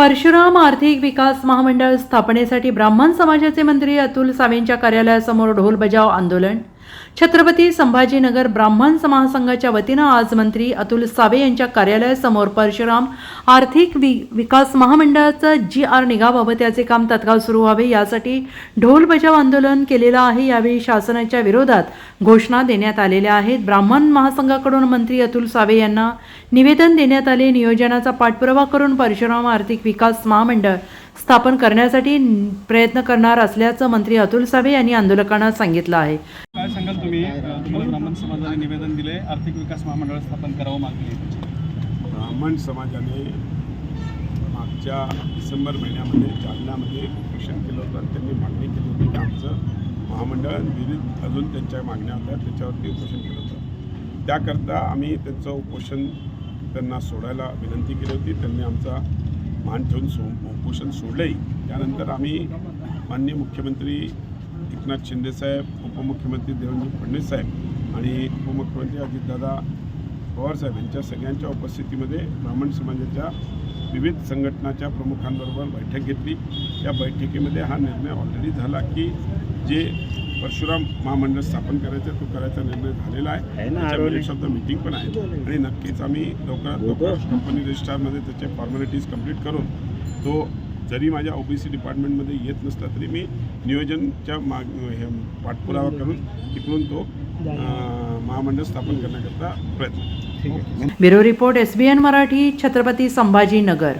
परशुराम आर्थिक विकास महामंडळ स्थापनेसाठी ब्राह्मण समाजाचे मंत्री अतुल सावेंच्या कार्यालयासमोर ढोल बजाव आंदोलन छत्रपती संभाजीनगर ब्राह्मण महासंघाच्या वतीनं आज मंत्री अतुल सावे यांच्या कार्यालयासमोर परशुराम आर्थिक वि विकास महामंडळाचं जी आर निगाबाबत त्याचे काम तत्काळ सुरू व्हावे यासाठी ढोल बजाव आंदोलन केलेलं आहे. यावेळी शासनाच्या विरोधात घोषणा देण्यात आलेल्या आहेत. ब्राह्मण महासंघाकडून मंत्री अतुल सावे यांना निवेदन देण्यात आले. नियोजनाचा पाठपुरावा करून परशुराम आर्थिक विकास महामंडळ स्थापन करण्यासाठी प्रयत्न करणार असल्याचं मंत्री अतुल सावे यांनी आंदोलकांना सांगितलं आहे. सांगाल तुम्ही तुम्हाला ब्राह्मण समाजाने निवेदन दिले आर्थिक विकास महामंडळ स्थापन करावं मागणी. ब्राह्मण समाजाने मागच्या डिसेंबर महिन्यामध्ये जालन्यामध्ये उपोषण केलं होतं. आणि त्यांनी मागणी केली होती की आमचं महामंडळ विविध अजून त्यांच्या मागण्या होत्या त्याच्यावरती उपोषण केलं होतं. त्याकरता आम्ही त्यांचं उपोषण त्यांना सोडायला विनंती केली होती. त्यांनी आमचा मान ठेवून सो उपोषण सोडलंही. त्यानंतर आम्ही माननीय मुख्यमंत्री एकनाथ शिंदेसाहेब उपमुख्यमंत्री देवेंद्र फडणवीस साहेब आणि उपमुख्यमंत्री अजितदादा पवारसाहेब यांच्या सगळ्यांच्या उपस्थितीमध्ये ब्राह्मण समाजाच्या विविध संघटनाच्या प्रमुखांबरोबर बैठक घेतली. या बैठकीमध्ये हा निर्णय ऑलरेडी झाला की जे परशुराम महामंडळ स्थापन करायचं तो करायचा निर्णय झालेला आहे. त्याच्या मिनिट्स ऑफ द मीटिंग पण आहे. आणि नक्कीच आम्ही लवकरात लवकर कंपनी रजिस्ट्रारमध्ये त्याचे फॉर्मॅलिटीज कंप्लीट करून तो जरी माझ्या ओबीसी डिपार्टमेंटमध्ये येत नसला तरी मी नियोजनच्या माग हे पाठपुरावा करून तिकडून तो महामंडळ स्थापन करण्याकरता प्रयत्न. Bureau report SBN Marathi Chhatrapati Sambhajinagar.